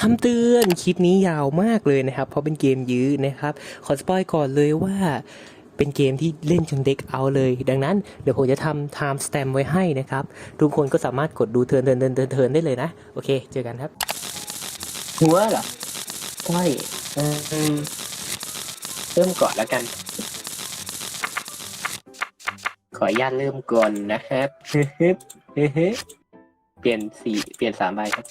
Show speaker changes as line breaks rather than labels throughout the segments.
คำเตือนคลิปนี้ยาวมากเลยนะครับ เพราะเป็นเกมยื้อนะครับ ขอสปอยก่อนเลยว่าเป็นเกมที่เล่นจนเด็กเอาเลย ดังนั้นเดี๋ยวผมจะทำ time stamp ไว้ให้นะครับ ทุกคนก็สามารถกดดูเทินเทินเทินเทินเทิร์นได้เลยนะ โอเค เจอกันครับ
หัวเหรอก้อยเอิ่มเริ่มก่อนแล้วกัน ขออนุญาตเริ่มก่อนนะครับฮึฮึบฮึฮึบเปลี่ยนสีเปลี่ยนสามใบครับ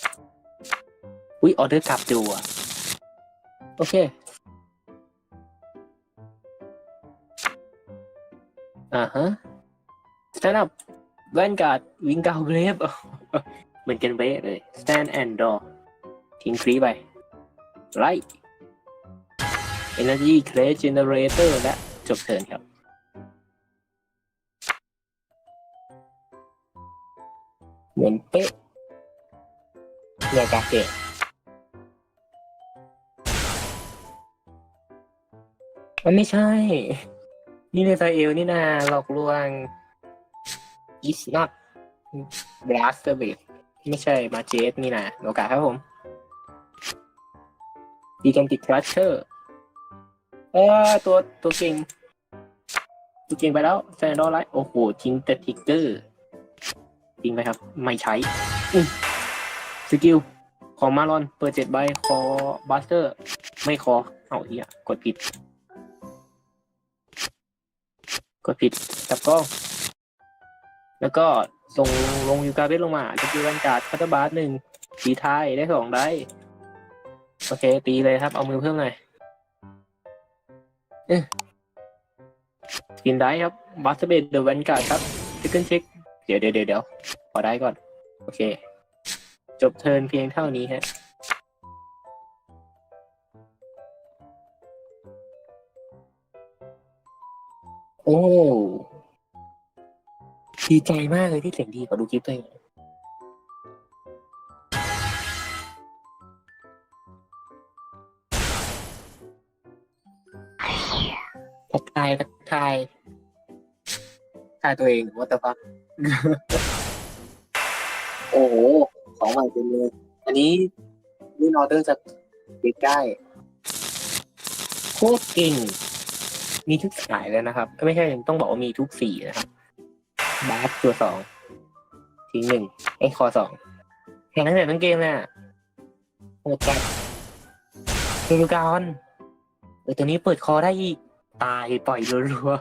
อุ้ยออเดอร์กลับดูอะ โอเค อ่าฮะ stand up vanguard วิงเกาเกรฟเหมือนกันเบ้เลย stand and draw ทิ้งฟรีไปไลท์ energy crate generator และจบเทิร์นครับเหมือนเป๊ะเรียกาเกะ มันไม่ใช่ นี่ในไซเอลนี่นาหลอกลวง is not blast service ไม่ใช่มาเจสนี่นะโอกาสครับผมดีกันติดครัชเชอร์เออตัวตัวเก่งตัวเก่งไปแล้วแซนดอลไลท์โอ้โหทิ้งแต่ทิกเกอร์ทิ้งไปครับ ไม่ใช้สกิลของมารอน เปิดเจ็ดใบ คอบัสเตอร์ ไม่คอ เอาเฮียกดผิด ดผิดจับกล้อง แล้วก็ส่งลงยูการ์เบสลงมาสกิลแวนการ์ดคัตเตอร์บาร์หนึ่งสีไทยได้สองได้ โอเค ตีเลยครับ เอามือเพิ่มหน่อยกินได้ครับบัสเบดเดอะแวนการ์ดครับทิกเกิลเช็คเดี๋ยวเดี๋ยวเดี๋ยวเดี๋ยวขอได้ก่อน โอเค จบเทิร์นเพียงเท่านี้ฮะ อ้ดีใจมากเลยที่เสียงดีกว่าดูคลิปตัวเองทักทายทักทายทายตัวเองว่าแต่ฟักโอ้โห ของใหม่เต็มเลย อันนี้นี่ออเดอร์จะติดได้ โคตรเก่ง มีทุกสายเลยนะครับ ไม่ใช่ต้องบอกว่ามีทุกสีนะครับบาสตัวสองทิ้งหนึ่งไอ้คอสองแข่งตั้งแต่ต้นเกมเลยอะโหดจัดดูกอนเออตัวนี้เปิดคอได้อีกตายปล่อยรัว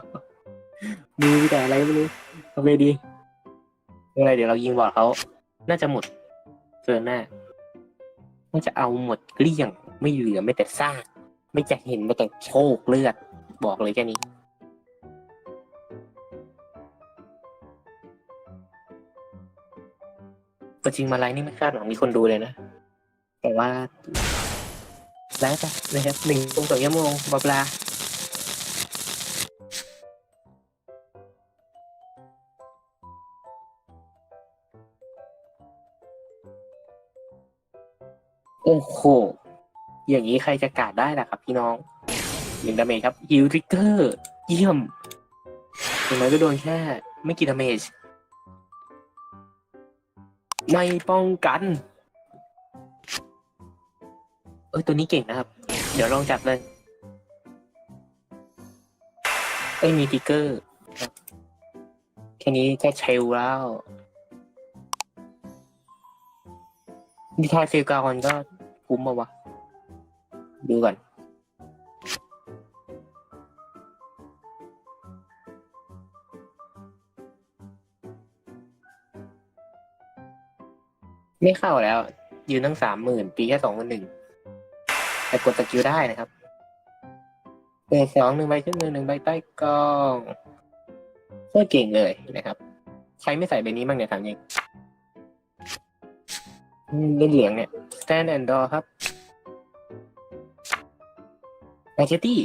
ๆมีแต่อะไรไม่รู้ทำไงดีไม่เป็นไรเดี๋ยวเรายิงบอดเขา น่าจะหมดเกินหน้า น่าจะเอาหมดเกลี้ยง ไม่เหลือไม่แต่ซาก ไม่จะเห็นไม่แต่โชคเลือด บอกเลยแค่นี้ตัวจริงมาไลน์นี่ไม่คาดหวังมีคนดูเลยนะ แต่ว่า แล้วแต่นะครับหนึ่งชั่วโมงสองชั่วโมงบลาบลาโอ้โห อย่างนี้ใครจะกาดได้ล่ะครับพี่น้อง หนึ่งดาเมจครับฮิลทริกเกอร์เยี่ยมอย่างน้อยก็โดนแค่ไม่กี่ดาเมจไม่ป้องกัน เอ้ยตัวนี้เก่งนะครับ เดี๋ยวลองจับเลยเอ้ยมีทิกเกอร์แค่นี้ก็เชลแล้วนิทานเซลกาออนก็คุ้มมาวะ ดูก่อน ไม่เข้าแล้ว ยืนตั้งสามหมื่นปีแค่สองพันหนึ่งแต่กดสกิลได้นะครับเบสสองหนึ่งใบขึ้นมือหนึ่งใบใต้กล้องโคตรเก่งเลยนะครับ ใครไม่ใส่ใบนี้บ้างเนี่ยถามจริงเล่นเหลียงเนี่ย stand and draw ครับแมนเชตตี้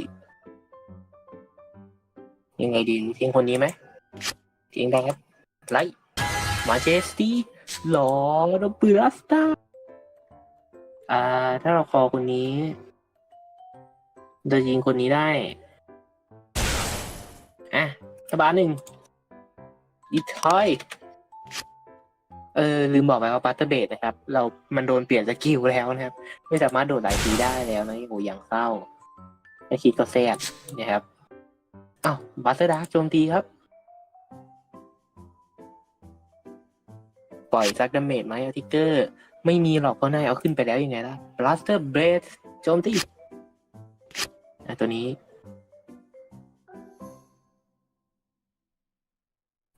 ยังไงดีทิ้งคนนี้ไหมทิ้งได้ครับไลท์มาเจสตี้ หรอเราเบื่อสตาอ่า ถ้าเราคอคนนี้จะยิงคนนี้ได้ อะกระบาหนึ่งอีทอยเออลืมบอกไปว่าบัตเตอร์เบดนะครับ เรา มันโดนเปลี่ยนสกิลแล้วนะครับ ไม่สามารถโดดหลายทีได้แล้วนะโอ้โหอย่างเศร้าไอคิดก็แซ่ดนะครับอ้าวบัตเตอร์ดาร์โจมตีครับ ปล่อยซักดาเมจไหมเอาทิกเกอร์ ไม่มีหรอกเพราะนายเอาขึ้นไปแล้วยังไงล่ะ Blaster b l a d e โจมตีอะตัวนี้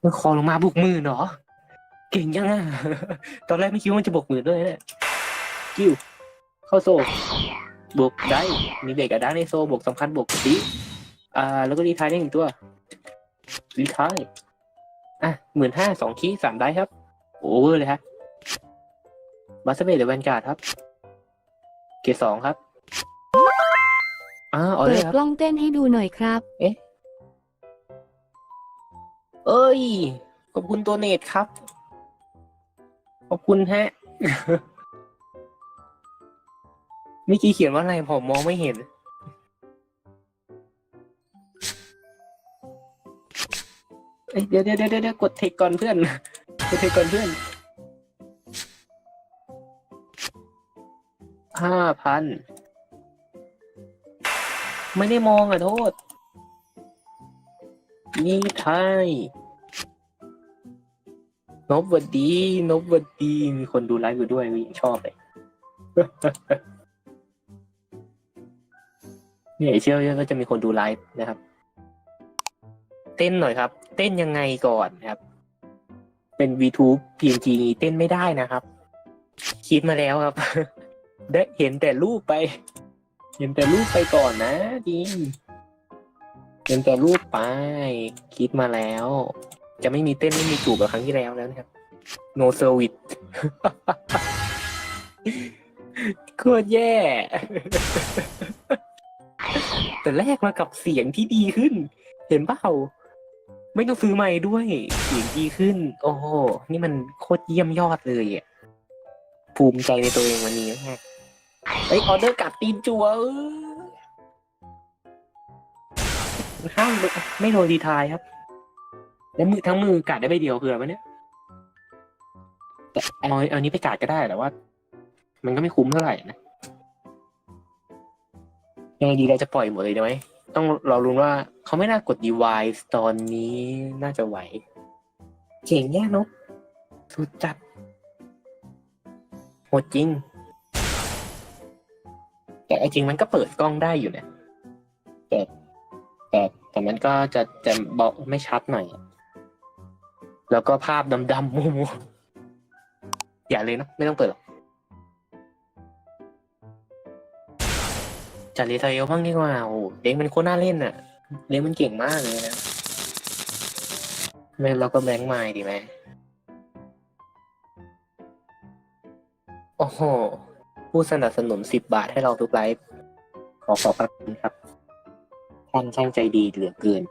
มันคอลงมาบุกมือเหรอเก่งยังอะ ตอนแรกไม่คิดว่ามันจะบกมือด้วยเนี่ยกิ้วเข้าโซ่บวกได้ มีเบรกกับด้านในโซ่บวกสำคัญบวกดีอ่า แล้วก็รีทายได้หนึ่งตัว รีทายอะหมื่นห้าสองคีสามได้ครับ โอเวอร์เลยฮะบัสเบดหรือแวนการ์ดครับ เกรดสองครับอ่าเอาเล
เปิ
ย
ด
ครับ
กล้องเต้นให้ดูหน่อยครับ
เอ้ย ขอบคุณตัวเนตครับ ขอบคุณฮะ เมื่อกี้เขียนว่าอะไรผมมองไม่เห็น เอ้ยเดี๋ยวเดี๋ยวเดี๋ยวเดี๋ยวกดเทคก่อนเพื่อน กดเทคก่อนเพื่อนห้าพัน ไม่ได้มองอะโทษ นี่ไทยนบวัดดี นบวัดดี มีคนดูไลฟ์อยู่ด้วยวิชอบเลย เนี่ยเชื่อว่าจะมีคนดูไลฟ์นะครับ เต้นหน่อยครับ เต้นยังไงก่อนครับ เป็น VTube PNG เต้นไม่ได้นะครับ คิดมาแล้วครับ ได้เห็นแต่รูปไป เห็นแต่รูปไปก่อนนะจริงเห็นแต่รูปไป คิดมาแล้ว จะไม่มีเต้นไม่มีจูบแบบครั้งที่แล้วแล้วนะครับ no service โคตรแย่ แต่แรกมากับเสียงที่ดีขึ้น เห็นเปล่า ไม่ต้องซื้อใหม่ด้วยเสียงดีขึ้น โอ้โห นี่มันโคตรเยี่ยมยอดเลยอะ ภูมิใจในตัวเองวันนี้มากเอ้ยออเดอร์กัดตีนจัวเออห้ามไม่โดนดีทายครับ แล้วมือทั้งมือกัดได้ใบเดียวคืออะไรวะเนี่ยแต่เอาเอานี้ไปกัดก็ได้แต่ว่า มันก็ไม่คุ้มเท่าไหร่นะยังไงดีเราจะปล่อยหมดเลยได้ไหม ต้องรอรุ้นว่าเขาไม่น่ากด device ตอนนี้น่าจะไหว เก่งแย่นกสุดจัดโหดจริง แต่เอจริงมันก็เปิดกล้องได้อยู่เนะแต่แต่แต่มันก็จะจะบอกไม่ชัดหน่อย แล้วก็ภาพดำๆมัวๆอย่าเลยเนะไม่ต้องเปิดหรอก จัดรีไทเอลบ้างดีกว่าโอ้เด็กมันโคตรน่าเล่นอะเด็กมันเก่งมากเลยนะไม่เราก็แบงค์ไมล์ดีไหมโอ้โห ผู้สนับสนุนสิบบาทให้เราทุกไลฟ์ขอขอบพระคุณครับ ท่านช่างใจดีเหลือเกิน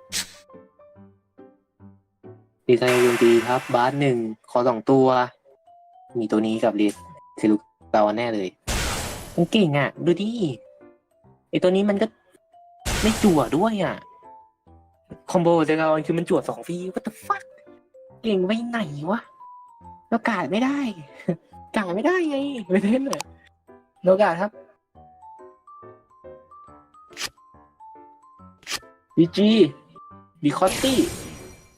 ดีไซน์ดนตรีครับ บาสหนึ่ง ขอสองตัว มีตัวนี้กับลิสเซลุกตาวแน่เลยมันเก่งอะ ดูดิ อตัวนี้มันก็ไม่จั่วด้วยอะ คอมโบเซกาอนคือมันจั่วสองฟรี what the fuck เก่งไปไหนวะเรากาดไม่ได้กาดไม่ได้ไงไม่เล่นเลยเรากาดครับบีจีบีคอตตี้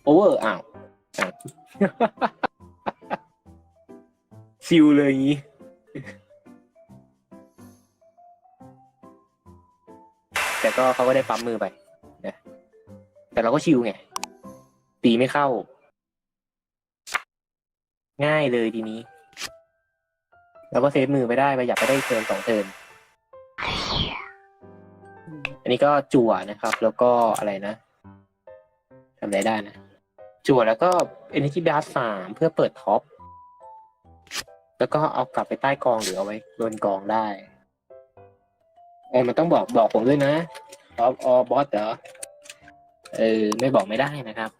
โอเวอร์อ้าวอ้าวซิวเลยอย่างงี้ แต่ก็เขาก็ได้ปั๊มมือไปนะแต่เราก็ชิวไง ตีไม่เข้า ง่ายเลยทีนี้แล้วก็เซฟมือไปได้ประหยัดไปได้เทินสองเทินอันนี้ก็จั่วนะครับ แล้วก็อะไรนะทำอะไรได้นะ จั่วแล้วก็ Energy b a s สามเพื่อเปิดท็อป แล้วก็เอากลับไปใต้กองหรือเอาไว้บนกองได้ เออมันต้องบอกบอกผมด้วยนะออฟออบอสเหรอเออไม่บอกไม่ได้นะครับ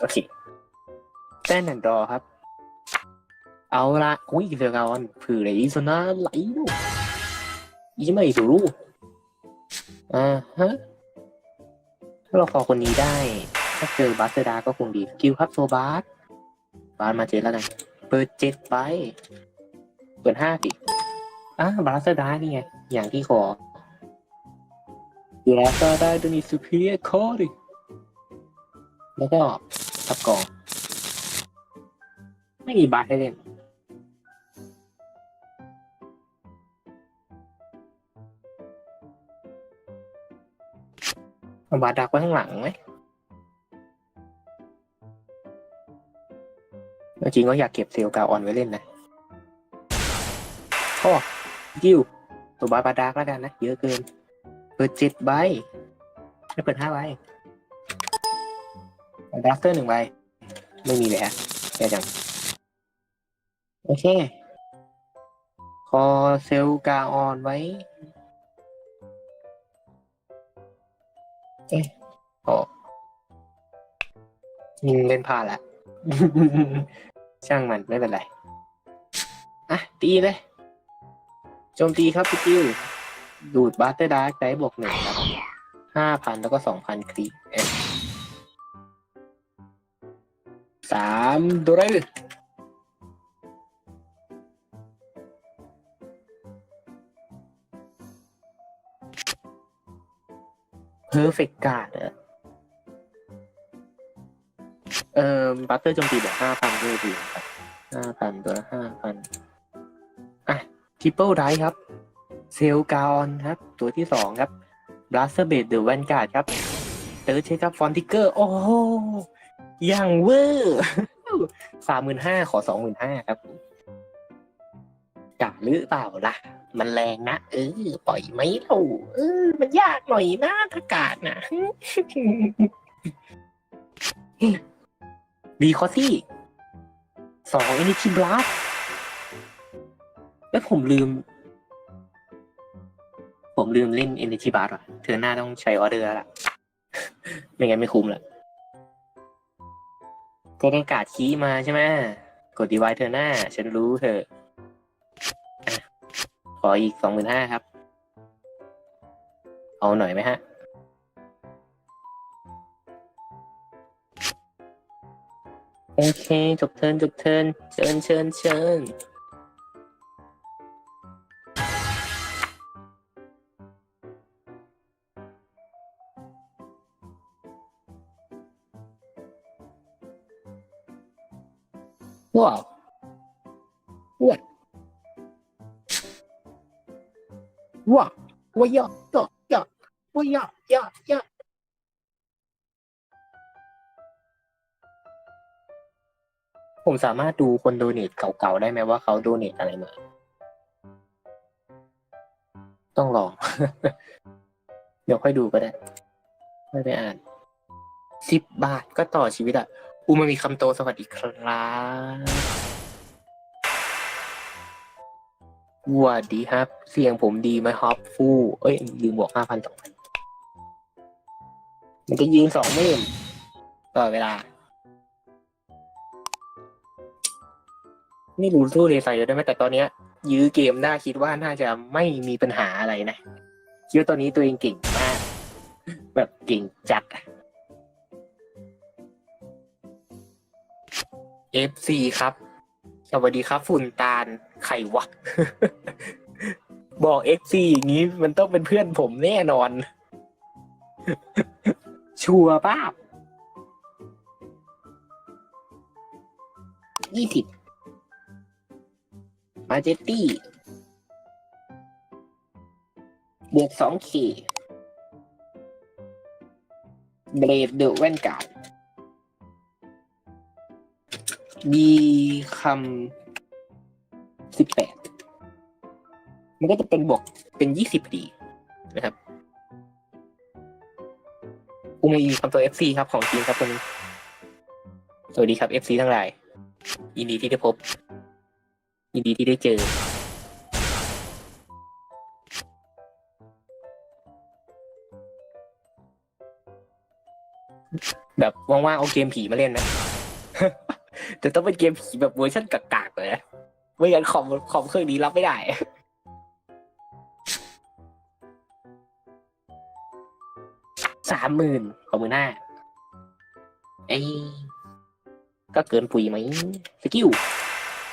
โอเคแต้นแอนดรอครับ เอาละอุ้ยเสือกอนผือเลยสนะไหลลูกอีไม่ถูรู้อ่าฮะถ้าเราขอคนนี้ได้ ถ้าเจอบัสเตอร์ดาก็คงดีสกิลครับโซบาส บาสมาเจ็ดแล้วกัน เปิดเจ็ดไป เปิดห้าดิอะบัสเตอร์ดานี่ไง อย่างที่ขอบัสเตอร์ดาตัวนี้ superior core ดิแล้วก็ทับกอง ไม่มีบาสให้เล่นเอาบาสดักไว้ข้างหลังไหม จริงก็อยากเก็บเซลล์กาออนไว้เล่นนะข้อกิ้วตัวบาบาสดักแล้วกันนะ เยอะเกิน เปิดเจ็ดใบไม่เปิดห้าใบดัสเตอร์หนึ่งใบ ไม่มีเลยฮะแค่จัง โอเค คอเซลกาออนไว้ เอ๊ะอ๋ออืมเล่นพลาดละ ช่างมันไม่เป็นไร อะ ตีเลย โจมตีครับพี่กิ้ว ดูดบัตเตอร์ดาร์กได้บวกหนึ่งครับห้าพันแล้วก็สองพันครีเอ๊ะสามดูไรเพอร์เฟกต์การ์ดเหรอ เอ่อบัตเตอร์โจมตีบวกห้าพันด้วยดีครับห้าพันตัวห้าพันอะทิปเปิลไดครับ เซลกาออนครับ ตัวที่สองครับบลัสเตอร์เบดเดอะแวนการ์ดครับเติร์ดเชคครับฟอนติเกอร์โอ้โหอย่างเวอร์สามหมื่นห้าขอสองหมื่นห้าครับกะหรือเปล่าล่ะ มันแรงนะ เออ ปล่อยไหมเราเออ มันยากหน่อยนะถ้ากาดนะ ดีคอซี่สองเอนิชิบลัสแล้วผมลืม ผมลืมเล่น Energy Bar ว่ะเธอหน้าต้องใช้ออเดอร์แล้วล่ะไม่งั้นไม่คุ้มละก็ได้การ์ดคีย์มาใช่ไหมกดดีไวเธอหน้า ฉันรู้เธอขออีกสองหมื่นห้าครับ เอาหน่อยไหมฮะ โอเคจบเทิร์นจบเทิร์นเชิญเชิญ ผมสามารถดูคนโดเนทเก่าๆได้ไหมว่าเขาโดเนทอะไรมา ต้องลอง เดี๋ยวค่อยดูก็ได้ ไม่ไปอ่านสิบบาทก็ต่อชีวิตอะ อูมามีคำโตสวัสดีครับสวัสดีครับ เสียงผมดีไหมครับฟู่ เอ้ยลืมบอกห้าพันสองพันมันจะยืนสองหมื่นต่อเวลา ไม่รู้สู้เรไซได้ไหมแต่ตอนเนี้ย ยื้อเกมได้คิดว่าน่าจะไม่มีปัญหาอะไรนะคิดว่าตอนนี้ตัวเองเก่งมาก แบบเก่งจัดอะ FC ครับ สวัสดีครับฝุ่นตาลไขวะ บอก FC อย่างนี้มันต้องเป็นเพื่อนผมแน่นอน ชัวร์ป้ายี่สิบ มาเจตตี้ บวกสองขีเบรดเดอะแว่นกาดมีคำสิบแปด มันก็จะเป็นบวกเป็นยี่สิบดีนะครับกูมีคำตัว FC ครับของจริงครับคนนี้ สวัสดีครับ FC ทั้งหลายยินดีที่ได้พบ ยินดีที่ได้เจอ แบบว่างๆเอาเกมผีมาเล่นนะ แต่ต้องเป็นเกมผีแบบเวอร์ชันกากๆเลยนะไม่งั้นคอมคอมเครื่องนี้รับไม่ได้สามหมื่นขอบมือหน้าไอ้ก็เกินปุ๋ยไหมสกิล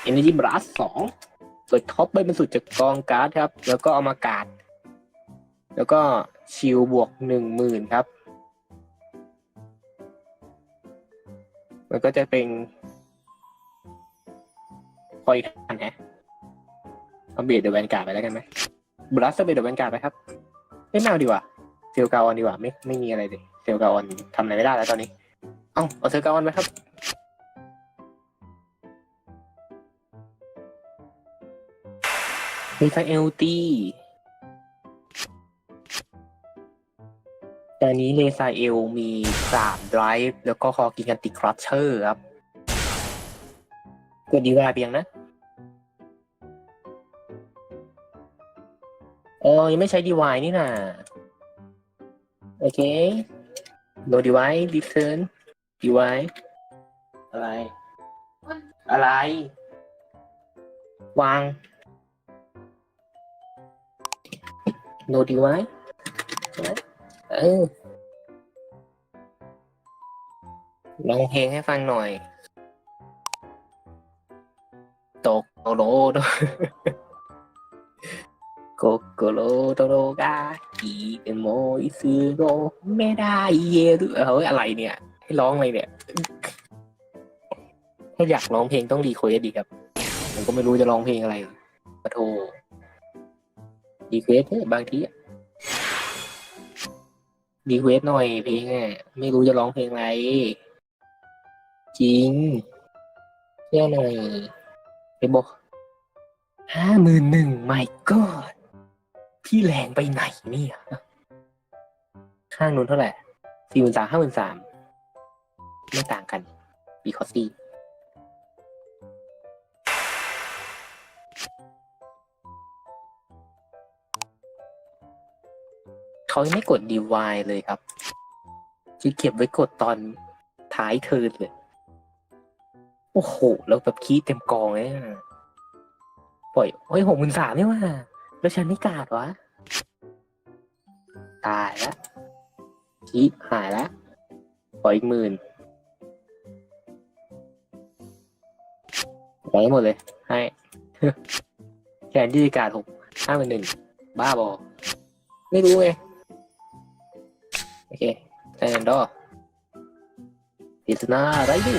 Energy Blast สองเปิดท็อปไปเป็นสุดจากกองการ์ดครับ แล้วก็เอามากาด แล้วก็ชิลบวกหนึ่งหมื่นครับ มันก็จะเป็นคอยทันฮะเอาเบียดเดอะแวนการ์ดไปแล้วกันไหมบลัสเบียดเดอะแวนการ์ดไปครับไม่เอาดีกว่าเซลกาออนดีกว่าไม่ไม่มีอะไรเลยเซลกาออนทำอะไรไม่ได้แล้วตอนนี้ เอ้าเอาเซลกาออนไปครับ มีไฟเอลตีตอนนี้เลซาเอลมีสามไดรฟ์แล้วก็คอกิกันติครัชเชอร์ครับกดดีว่าเพียงนะเออยังไม่ใช้ดีวายนี่นะโอเค no device return device อะไร อะไร วาง no device เออลองเพลงให้ฟังหน่อย ตกโตโรโดโกโกโรโตโรกาอีเอโมอิซึโรไม่ได้เยรุเฮ้ยอะไรเนี่ย ให้ร้องอะไรเนี่ย ถ้าอยากร้องเพลงต้องดีโคเอดีครับ ผมก็ไม่รู้จะร้องเพลงอะไรปะโท ดีเควสบางทีอะดีเควสหน่อยเพลงอะไม่รู้จะร้องเพลงอะไร จริงเชื่อหน่อยไปบอกห้าหมื่นหนึ่งไม่ก็พี่แรงไปไหนเนี่ยข้างนู้นเท่าไหร่สี่หมื่นสามห้าหมื่นสามไม่ต่างกัน บีคอสซี่ เขาไม่กดดีวายเลยครับจะเก็บไว้กดตอนท้ายเทิร์นเลย โอ้โห แล้วแบบคีย์เต็มกองเลยอะปล่อยเฮ้ยหกหมื่นสามนี่ว่า แล้วฉันไม่กาดวะ ตายละคีย์หายละปล่อยอีกหมื่นปล่อยให้หมดเลย ให้แทนที่จะกาดหกห้าหมื่นหนึ่งบ้าบอไม่รู้ไง โอเคแทนดอพิสนาไรดู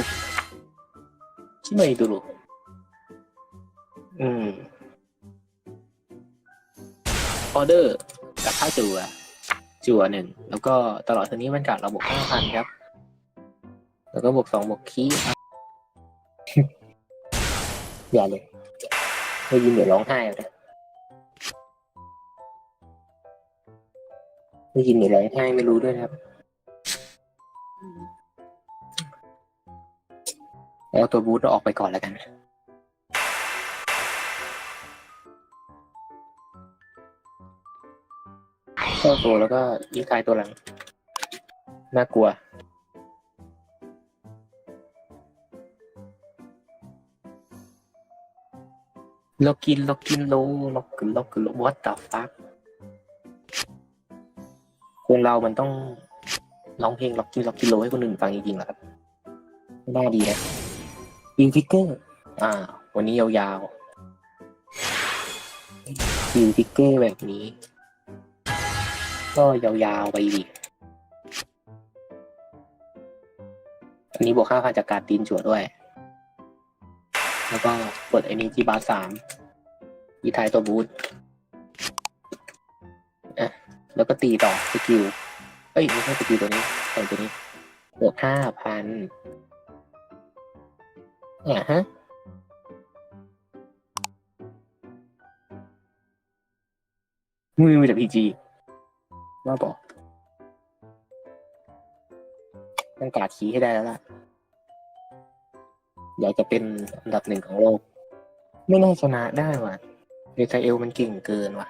ชิไม่ดูรูอืมออเดอร์กับค่าจั่วจั่วหนึ่ง แล้วก็ตลอดเทอร์นี้มันกัดเราบวกห้าพันครับ แล้วก็บวกสองบวกคีอย่าเลยไม่ยินเดี๋ยวร้องไห้เลย ได้ยินหรืออะไรให้ไม่รู้ด้วยครับแล้วตัวบูธเราออกไปก่อนแล้วกัน เข้าตัวแล้วก็ยิงคายตัวหลัง น่ากลัวล็อกกินล็อกกินโลล็อกกินล็อกกินโล what the fuck คนเรามันต้องร้องเพลงล็อกกินล็อกกิโลให้คนอื่นฟังจริงๆเหรอครับไม่น่าดีนะยิงฟิกเกอร์ อ่า วันนี้ยาวๆยิงฟิกเกอร์แบบนี้ ก็ยาวๆไปอีก อันนี้บวกค่าพันจากการตีนจั่วด้วย แล้วก็กดไอ้นี้ที่บาร์สามยีทายตัวบูท แล้วก็ตีต่อสกิลเอ้ยไม่ใช่สกิลตัวนี้ตัวตัวนี้บวกห้าพันเนี่ยฮะมือมีแต่พีจีว่าบอกต้องการชี้ให้ได้แล้วล่ะ อยากจะเป็นอันดับหนึ่งของโลก ไม่น่าชนะได้ว่ะเดซาเอลมันเก่งเกินว่ะ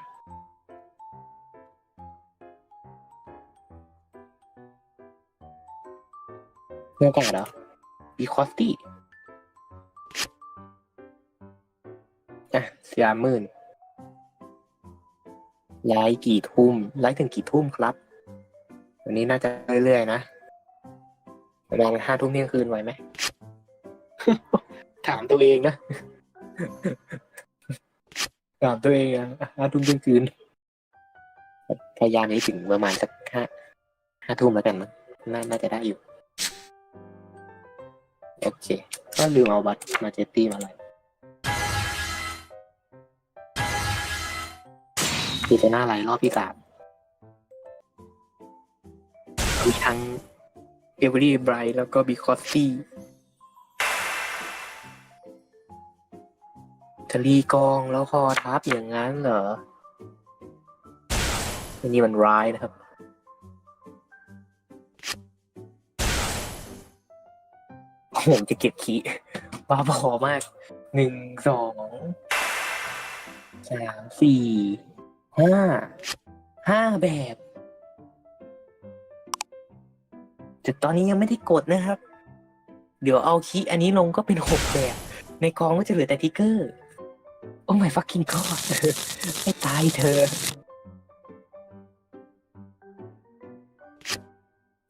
เรื่องกันเหรออีคอสตี้อะสยามหมื่นย้ายกี่ทุ่มไลฟ์ถึงกี่ทุ่มครับ วันนี้น่าจะเรื่อยๆนะประมาณห้าทุ่มเที่ยงคืนไหวไหม ถามตัวเองนะ ถามตัวเองนะห้าทุ่มเที่ยงคืน พยายามให้ถึงประมาณสักห้าห้าทุ่มแล้วกันมั้งน่าน่าจะได้อยู่ โอเค ก็ลืมเอาบัตรมาเจตี้มาเลยคือจะหน้าไลรอบที่สามมีทั้งเอเวอรี่ไบรท์แล้วก็บีคอสตี้ทะลีกองแล้วคอทับอย่างนั้นเหรออันนี้มันร้ายนะครับ ผมจะเก็บขี้บ้าบอมากหนึ่งสองสามสี่ห้าห้าแบบ แต่ตอนนี้ยังไม่ได้กดนะครับ เดี๋ยวเอาคีอันนี้ลงก็เป็นหกแบบ ในกองก็จะเหลือแต่ทิกเกอร์ โอ้ my fucking god ให้ตายเธอ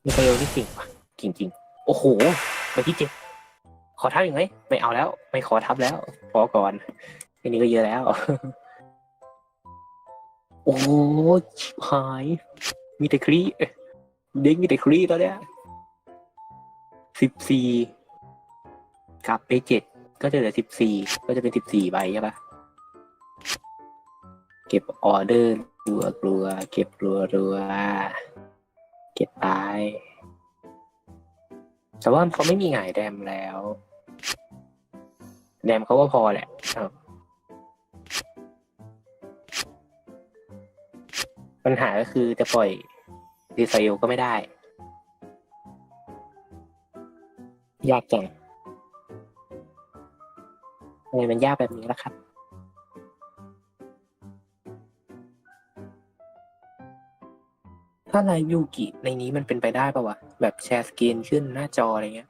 มีประโยชน์ที่จริงว่ะจริงจริง ๆ โอ้โห ไปที่เจ็ดขอทับอีกไหมไม่เอาแล้ว ไม่ขอทับแล้ว พอก่อนอันนี้ก็เยอะแล้ว โอ้ชิบหาย มีแต่ครีเด้งมีแต่ครีตอนเนี้ยสิบสี่กลับไปเจ็ดก็จะเหลือสิบสี่ก็จะเป็นสิบสี่ใบใช่ปะเก็บออเดอร์รัวรัว เก็บรัวรัวเก็บไป แต่ว่าเขาไม่มีหงายแดมแล้ว แดมเขาก็พอแหละปัญหาก็คือจะปล่อยดีไซลก็ไม่ได้ ยากจังทำไมมันยากแบบนี้ล่ะครับ ถ้าไลฟ์ยูกิในนี้มันเป็นไปได้ปะวะ แบบแชร์สกรีนขึ้นหน้าจออะไรเงี้ย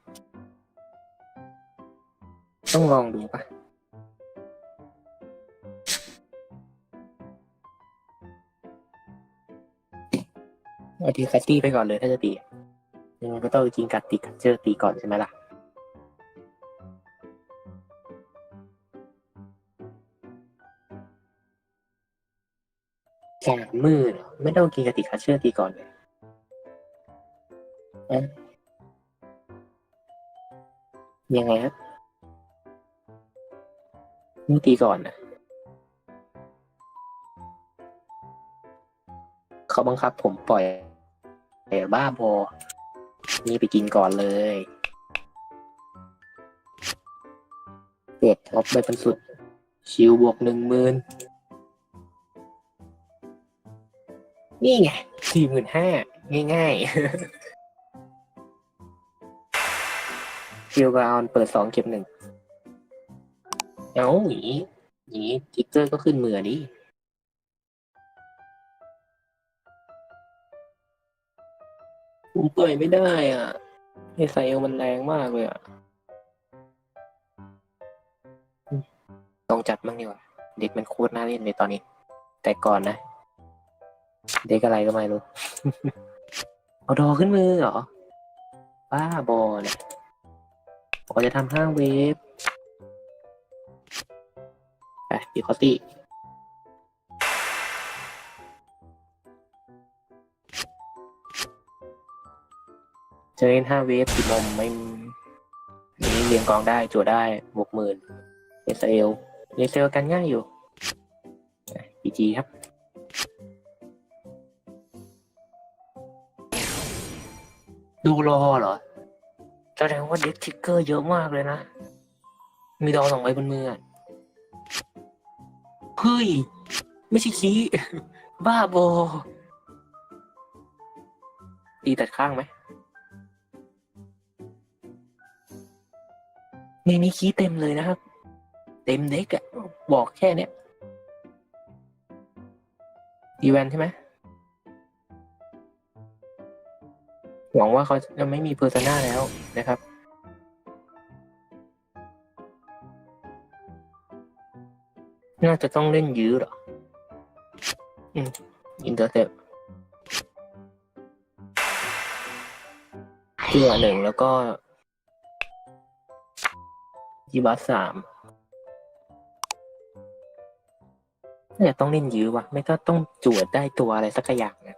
ต้องลองดูปะเอาทีคัตตี้ไปก่อนเลยถ้าจะตียังไงก็ต้องจริงกัดตีกัดเจอตีก่อนใช่ไหมล่ะ สามมือเหรอไม่ต้องกินกติกาเชื่อตีก่อนเลยยังไงครับนี่ตีก่อนนะเขาบังคับผมปล่อยแต่บ้าบอ นี่ไปกินก่อนเลยเปิดท็อปไปเป็นสุด ชิวบวกหนึ่งหมื่น นี่ไงสี่หมื่นห้าง่ายๆคิวกราวน์เปิดสองเก็บหนึ่งเอาหนีหนีทิกเกอร์ก็ขึ้นมือดิผมเปล่อยไม่ได้อะไอไซเอลมันแรงมากเลยอะต้องจัดมั่งดีกว่า เด็กมันโคตรน่าเล่นในตอนนี้ แต่ก่อนนะ เด็กอะไรก็ไม่รู้ เอาดอขึ้นมือเหรอ บ้าบอเนี่ยผมจะทำห้าเวฟไปดีคอตตี้เจอเล่นห้าเวฟติดลมไม่นี่เรียงกองได้จั่วได้บวกหมื่นเอสเอลเอสเอลกันง่ายอยู่พีจีครับ ดูรอเหรอแสดงว่าเด็กทิกเกอร์เยอะมากเลยนะ มีดอสองใบบนมืออะเฮ้ย ไม่ใช่ขี้ บ้าบอตีตัดข้างไหมในนี้ขี้เต็มเลยนะครับ เต็มเด็กอะบอกแค่เนี้ยอีแวนใช่ไหม หวังว่าเขาจะไม่มีเพอร์ซนาแล้วนะครับน่าจะต้องเล่นยื้อหรอ อืมอินเตอร์เซปจั่วหนึ่งแล้วก็ยีบัสสามเนี่ยต้องเล่นยื้อวะ ไม่ก็ต้องจั่วได้ตัวอะไรสักอย่างนะ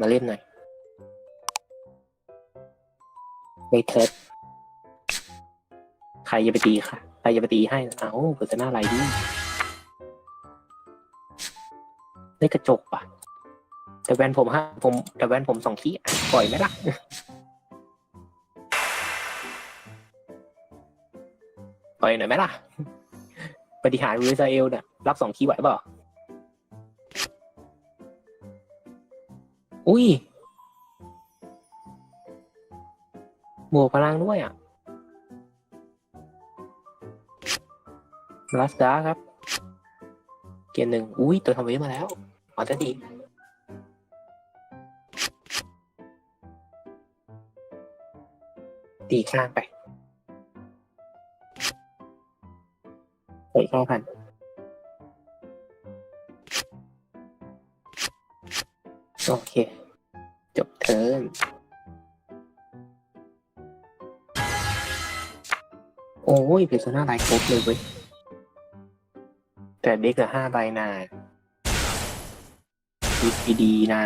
มาเล่นหน่อย ในเทิร์ดใครจะไปตีค่ะ ใครจะไปตีให้ เอาเปิดหน้าไรดิได้กระจกปะแต่แวนผมฮะผม แต่แวนผมสองขี้ปล่อยไหมล่ะปล่อยหน่อยไหมล่ะปฏิหารวิซาเอลเนี่ยรับสองคีย์ไหวเปล่าอุ้ย หมวกพลังด้วยอะลัสดาครับ เกียร์หนึ่งอุ้ยตัวทำไว้มาแล้วอ๋อจะดีตีข้างไปเฮ้ยข้างพันโอเค จบเทิร์น ยเพอร์โซนาไลน์ครบเลยเว้ย แต่เด็กละห้าใบนาดีดีๆนา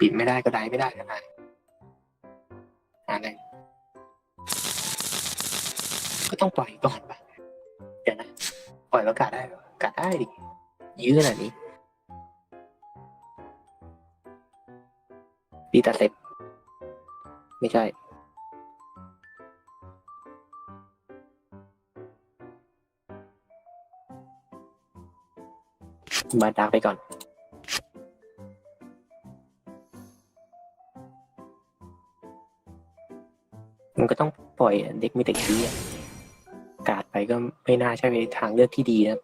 ปิดไม่ได้ก็ได้ไม่ได้ก็ได้อะไรก็ต้องปล่อยก่อนปะเดี๋ยวนะ ปล่อยแล้วกัดได้หรอกัดได้ดิยื้อขนาดนี้ปีตาเซ็ปไม่ใช่ มาดักไปก่อน มันก็ต้องปล่อยเด็กมีแต่ขี้กาดไปก็ไม่น่าใช่ทางเลือกที่ดีนะครับ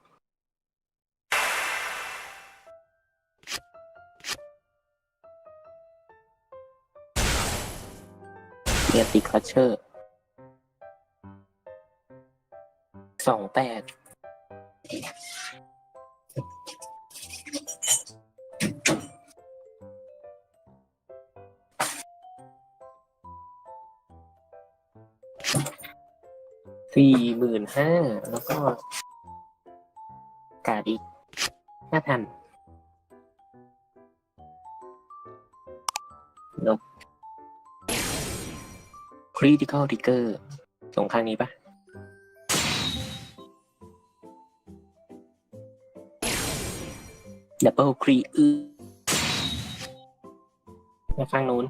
เนียติคลัชเชอร์สองแปด สี่หมื่นห้าแล้วก็กาดอีกห้าพันนบ critical trigger ส่งข้างนี้ปะดับเบิลครีอือข้างนู้น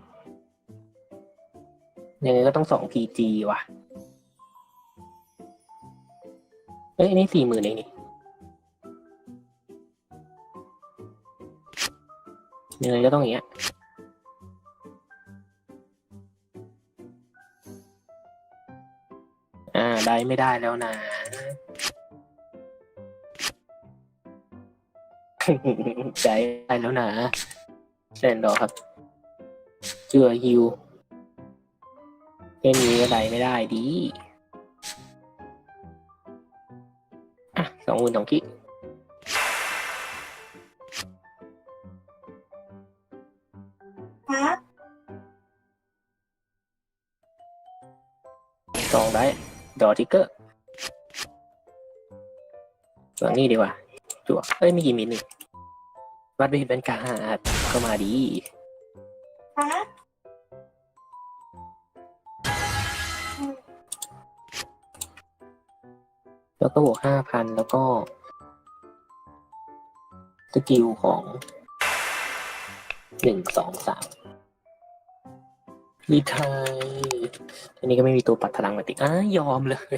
ยังไงก็ต้องสอง PG ว่ะ เอ้ยอันนี่สี่หมื่นเองนี่ยังไงก็ต้องอย่างเงี้ย อ่า ได้ไม่ได้แล้วนะ ได้ได้แล้วนะเซนดอครับ เจือฮิวเล่นนี้ก็ได้ไม่ได้ดี อะสองหมื่นสองกิกสองได้ดอทิกเกอร์วางนี่ดีกว่า จั่วเอ้ยไม่กี่มิลนี่วัดไปเห็นเป็นการดก็มาดี แล้วก็บวกห้าพันแล้วก็ สกิลของหนึ่งสองสามรีไทยอันนี้ก็ไม่มีตัวปัดพลังมาติกอะยอมเลย